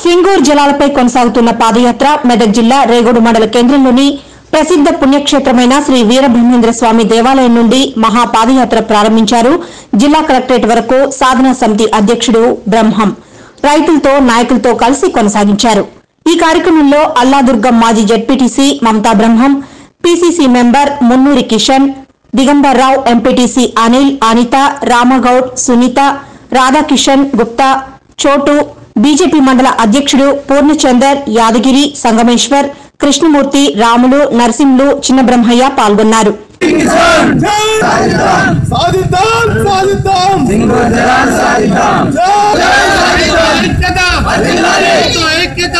సింగూర్ జలాలపై కొనసాగుతున్న పాదయాత్ర మెదక్ జిల్లా రేగోడు మండల కేంద్రంలోని ప్రసిద్ధ పుణ్యక్షేత్రమైన శ్రీ వీరబ్రహ్మేంద్ర స్వామి దేవాలయం నుండి మహా పాదయాత్ర ప్రారంభించారు జిల్లా కలెక్టరేట్ వరకు సాధనా సమితి అధ్యక్షుడు బ్రహ్మం. రైతులతో నాయకులతో కలిసి కొనసాగించారు. ఈ కార్యక్రమంలో అల్లాదుర్గం మాజీ ZPTC Mamata Brahmam PCC member Munnuri Kishan Digambarrao MPTC Anil Anitha Ramagoud Sunitha Radhakishan Gupta Chotu BJP మండల అధ్యక్షుడు పూర్ణచందర్ యాదగిరి సంగమేశ్వర్ కృష్ణమూర్తి రాములు నరసింహులు చిన్నబ్రహ్మయ్య పాల్గొన్నారు. ఐక్యత.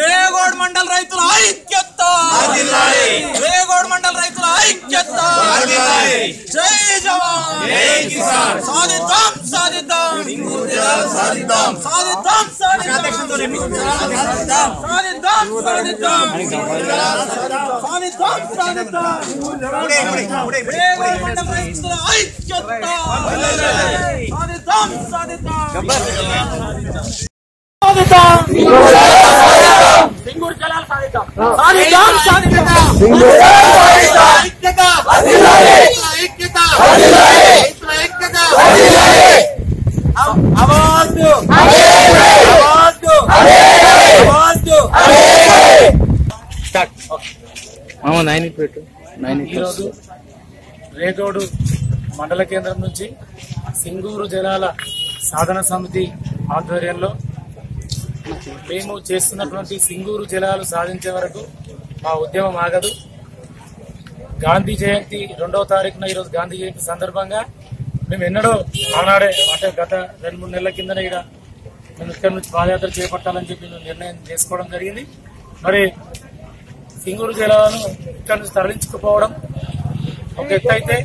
రేగోడ్ మండల్ రైతుల ఐక్యత. రేగోడ్ మండల్ రైతుల ఐక్యత. జై జవాన్. సాధిద్దాం సాధిద్దాం. సాధిద్దాం. సాధిద్దాం సాధిద్దాం. సాధిద్దాం. సాధిద్దాం సాధిద్దాం. రేగోడ్ మండల్ రైతుల ఐక్యత. సాధిద్దాం సాధిద్దాం. సింగూరు జలాలు సాధిద్దాం సాధిద్దాం సాధిద్దాం ఐక్యత ఐక్యత ఐక్యత అవార్డు అవార్డు అవార్డు ఈరోజు రేగోడు మండల కేంద్రం నుంచి సింగూరు జలాల సాధన సమితి ఆధ్వర్యంలో మేము చేస్తున్నటువంటి సింగూరు జలాలు సాధించే వరకు మా ఉద్యమం ఆగదు. గాంధీ జయంతి రెండవ తారీఖున ఈరోజు గాంధీ జయంతి సందర్భంగా మేము ఎన్నడో ఆనాడే అంటే గత రెండు మూడు నెలల కిందనే ఇక్కడ మేము ఇక్కడి నుంచి పాదయాత్ర చేపట్టాలని చెప్పి నిర్ణయం చేసుకోవడం జరిగింది. మరి సింగూరు జలాలను ఇక్కడ నుంచి తరలించుకుపోవడం ఒక ఎత్తు అయితే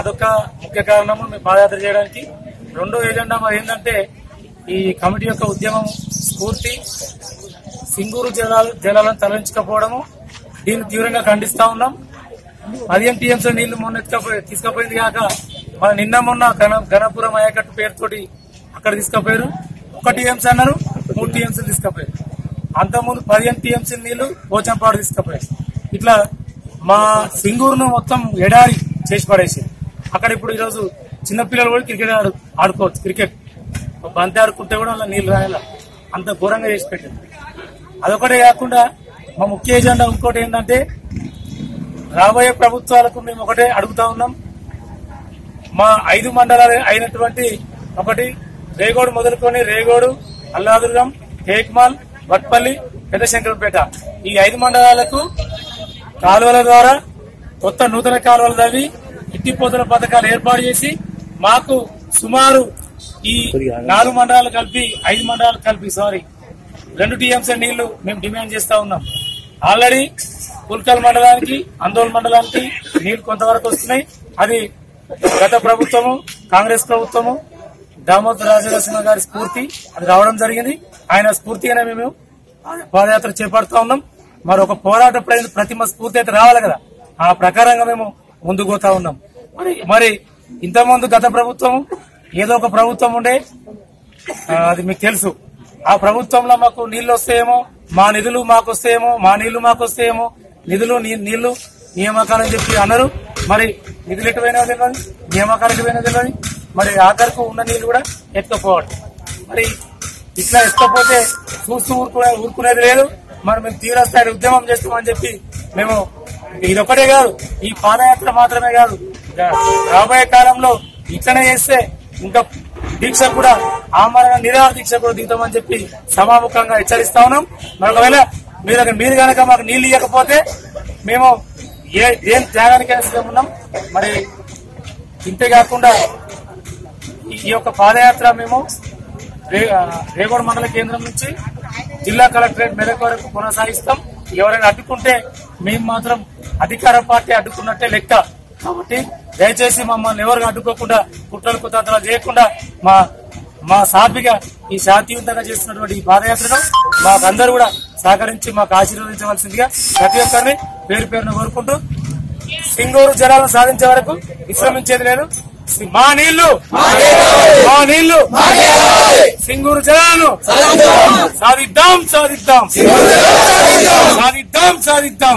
అదొక ముఖ్య కారణము. మేము పాదయాత్ర చేయడానికి రెండో ఏజెండా మరి ఏంటంటే ఈ కమిటీ యొక్క ఉద్యమం స్ఫూర్తి. సింగూరు జలాలు జలాలను తరలించకపోవడము. దీన్ని తీవ్రంగా ఖండిస్తా ఉన్నాం. పదిహేను టీఎంసీ నీళ్ళు మొన్న ఎత్తుకపోయి తీసుకుపోయింది కాక మన నిన్న మొన్న ఘనపురం అయ్యకట్టు పేరుతోటి అక్కడ తీసుకుపోయారు. ఒక టీఎంసీ అన్నారు మూడు టీఎంసీలు తీసుకుపోయారు. అంతకుముందు పదిహేను టీఎంసీ నీళ్ళు పోచంపాడు తీసుకుపోయారు. ఇట్లా మా సింగూరును మొత్తం ఎడారి చేసి పడేసి అక్కడ ఇప్పుడు ఈరోజు చిన్నపిల్లలు కూడా క్రికెట్ ఆడు ఆడుకోవచ్చు క్రికెట్. బంతి ఆడుకుంటే కూడా అలా నీళ్ళు రాయాల? అంత ఘోరంగా చేసి పెట్టింది అదొకటే కాకుండా మా ముఖ్య ఎజెండా ఇంకోటి ఏంటంటే రాబోయే ప్రభుత్వాలకు మేము ఒకటే అడుగుతా ఉన్నాం. మా ఐదు మండలాలు అయినటువంటి ఒకటి రేగోడు మొదలుకొని రేగోడు అల్లాదుర్గం కేక్మాల్ వట్పల్లి పెద్దశంకరంపేట. ఈ ఐదు మండలాలకు కాలువల ద్వారా కొత్త నూతన కాలువలు తవ్వి ఎత్తిపోతల పథకాలు ఏర్పాటు చేసి మాకు సుమారు ఈ నాలుగు మండలాలు కలిపి ఐదు మండలాలు కలిపి సారీ రెండు టీఎంసీ నీళ్ళు మేము డిమాండ్ చేస్తా ఉన్నాం. ఆల్రెడీ పుల్కల్ మండలానికి అందోల్ మండలానికి నీళ్ళు కొంతవరకు వస్తున్నాయి. అది గత ప్రభుత్వము కాంగ్రెస్ ప్రభుత్వము దామోదర్ రాజనరసింహ గారి స్ఫూర్తి అది రావడం జరిగింది. ఆయన స్ఫూర్తిగానే మేము పాదయాత్ర చేపడుతా ఉన్నాం. మరి ఒక పోరాట ప్రతిమ స్ఫూర్తి అయితే రావాలి కదా. ఆ ప్రకారంగా మేము ముందుకు పోతా ఉన్నాం. మరి మరి ఇంతకుముందు గత ప్రభుత్వం ఏదో ఒక ప్రభుత్వం ఉండే అది మీకు తెలుసు. ఆ ప్రభుత్వంలో మాకు నీళ్ళు వస్తాయేమో మా నిధులు మాకు వస్తాయేమో మా నీళ్ళు మాకు వస్తాయేమో నిధులు నీళ్ళు నియామకాలని చెప్పి అన్నారు. మరి నిధులు ఎటువైనా తెలియదు నియామకాలు ఎటువైనా తెలియదు మరి ఆఖరికి ఉన్న నీళ్ళు కూడా ఎత్తుకపోవడం మరి ఇట్లా ఎత్తకపోతే చూస్తూ ఊరుకునే ఊరుకునేది లేదు. మరి మేము తీవ్రస్థాయి ఉద్యమం చేస్తామని చెప్పి మేము ఇదొకటే కాదు ఈ పాదయాత్ర మాత్రమే కాదు. రాబోయే కాలంలో ఇట్లనే చేస్తే ఇంకా దీక్ష కూడా ఆమరణ నిరాహార దీక్ష కూడా దిగుతామని చెప్పి సమాముఖంగా హెచ్చరిస్తా ఉన్నాం. మరి ఒకవేళ మీరు మీరు కనుక మాకు నీళ్ళు ఇవ్వకపోతే మేము ఏ ఏం త్యాగానికైనా సిద్ధం ఉన్నాం. మరి ఇంతే కాకుండా ఈ- యొక్క పాదయాత్ర మేము రే- రేగోడ్ మండల కేంద్రం నుంచి జిల్లా కలెక్టరేట్ మేరకు వరకు కొనసాగిస్తాం. ఎవరైనా అడ్డుకుంటే మేము మాత్రం అధికార పార్టీ అడ్డుకున్నట్టే లెక్క. కాబట్టి దయచేసి మమ్మల్ని ఎవరు అడ్డుకోకుండా కుట్రలు కుతంత్రాలు చేయకుండా మా మా సాపిగా ఈ శాంతియుతంగా చేస్తున్నటువంటి ఈ పాదయాత్రను మాకందరూ కూడా సహకరించి మాకు ఆశీర్వదించవలసిందిగా ప్రతి ఒక్కరిని పేరు పేరును కోరుకుంటూ సింగూరు జలాలను సాధించే వరకు విశ్రమించేది లేదు. మా నీళ్ళు! మా నీళ్ళు! సింగూరు జలాలను సాధిద్దాం సాధిద్దాం. సాధిద్దాం సాధిద్దాం.